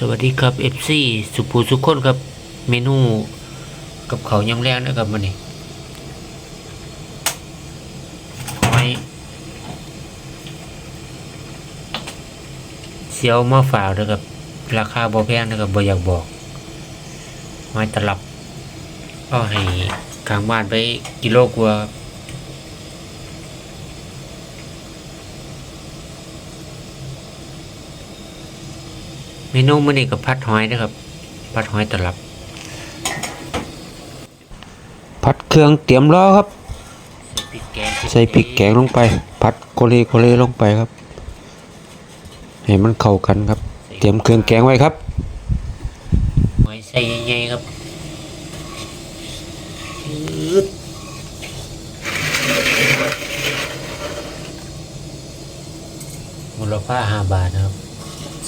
สวัสดีครับ FC สุภูสุขคนครับ เมนูกับเขาวยำแรงนะครับมันนี่หอยเซียวมาฝากนะครับ ราคาบ่แพงนะครับบ่อยากบอกหอยตลับก็ให้ข้างบ้านไปกิโลกว่าครับเมนูมื้อนี้กับพัดหอยนะครับพัดหอยตลับ ผัดเครื่องเตรียมรอครับใส่พริกแกงใส่พริกแกงลงไป ผัดโคเลโคเลลงไปครับให้มันเข้ากันครับ เตรียมเครื่องแกงไว้ครับหอยใส่ใหญ่ๆครับปึ๊ดมูลค่าห้าบาทนะครับ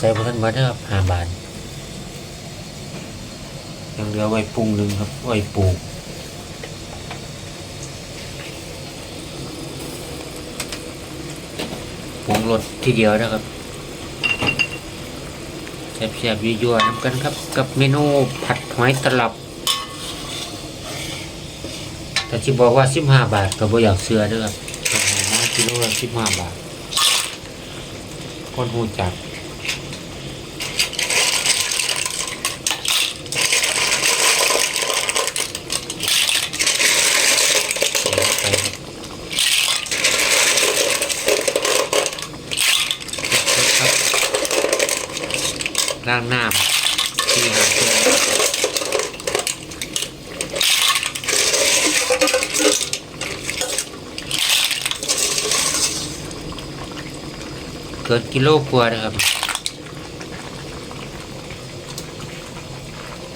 ใส่บนทันมานะครับห้าบาทยังเหลือไว้ปรุงหนึ่งครับ ไว้ปลูกปรุงรสทีเดียวนะครับแซ่บๆยั่วๆน้ำกันครับ กับเมนูผัดหอยตลับ แต่ที่บอกว่าสิบห้าบาทก็บ่อยากเสือเด้อครับผัดหอยมากิโลละสิบห้าบาท คนหูจักใส่ลงไปครับ ล้างน้ำที่หาเจอเกินกิโลกว่านะครับ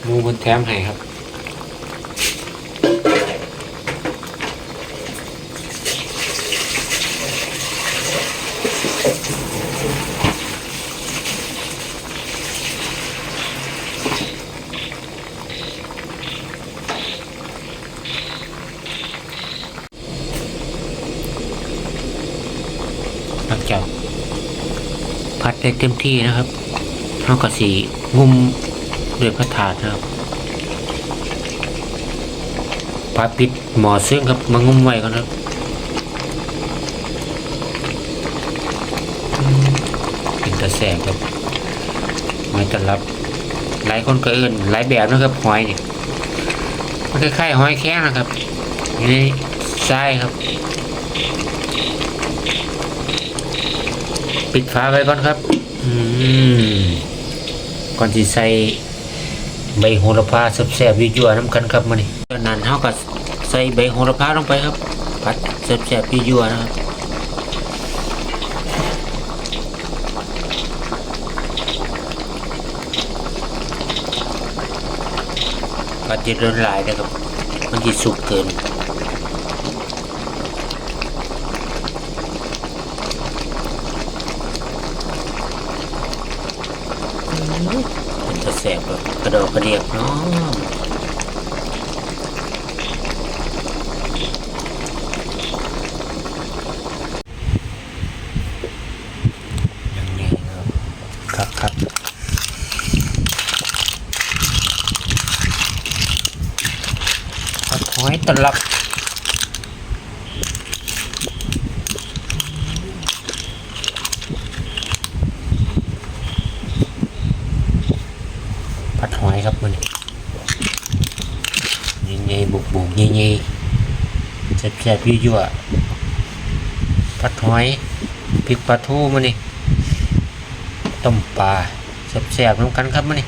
มูมันแถมให้ครับ หลังจาพัดได้เต็มที่นะครับเท่ากับสีงุมด้วยพระถาดนะครับปาปิดหมอซึ่องครับมางุมไว้ก่อนครับเป็นตะแสบครับหอยตลับ หลายคนก็เอิ้นหลายแบบนะครับหอยเนี่ยมันคล้ายๆหอยแข้งนะครับนี่ใช่ครับ ปิดฝาไว้ก่อนครับ อืมก่อนที่ใส่ใบโหระพาแซ่บๆยั่วๆน้ำกันครับมานี่จานั้นเฮาก็ใส่ใบโหระพาลงไปครับ ผัดแซ่บๆยั่วๆนะครับผัดเย็นร้อนหลายนะครับมันจะสุกเกิน มันจะ แสบแบบกระโดดกระเดียบเนาะยังไงครับครับครับผัดหอยตลับ ผัดหอยครับมันยังไงบุกบุกยังไงแซ่บแซ่บยั่วยั่วผัดหอยพริกปลาทูมันนี่ต้มปลาแซ่บแซ่บๆน้ำกันครับมันนี่